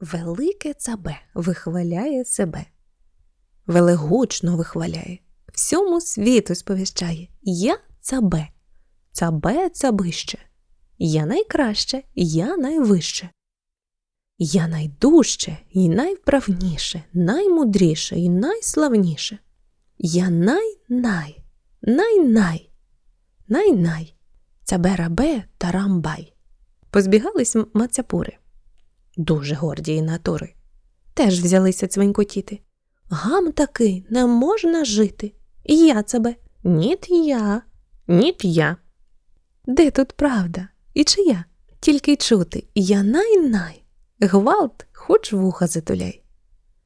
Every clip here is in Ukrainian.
Велике цабе вихваляє себе. Велегучно вихваляє, всьому світу сповіщає. Я цабе, цабе цабище. Я найкраще, я найвище. Я найдужче і найвправніше, наймудріше і найславніше. Я най-най, най-най, най-най, цабе-рабе та рамбай. Позбігались мацяпури. Дуже гордії натури. Теж взялися цвенькотіти. Гам таки не можна жити. І я цебе. Ніт я, ніт я. Де тут правда? І чия? Тільки й чути я най-най. Гвалт, хоч вуха затуляй.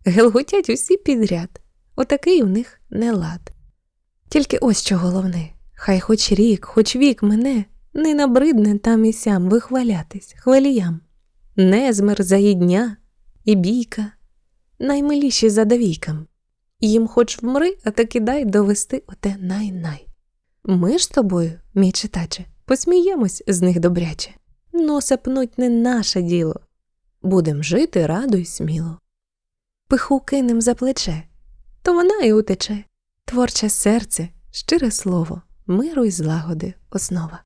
Гелготять усі підряд. Отакий у них нелад. Тільки ось що головне, хай хоч рік, хоч вік мене, не набридне там і сям вихвалятись хваліям. Незмир заїдня і бійка, наймиліші за давійкам. Їм хоч вмри, а таки дай довести оте най-най. Ми ж тобою, мій читаче, посміємось з них добряче. Носа пнуть не наше діло. Будем жити радо й сміло. Пиху кинем за плече, то вона і утече. Творче серце, щире слово, миру й злагоди основа.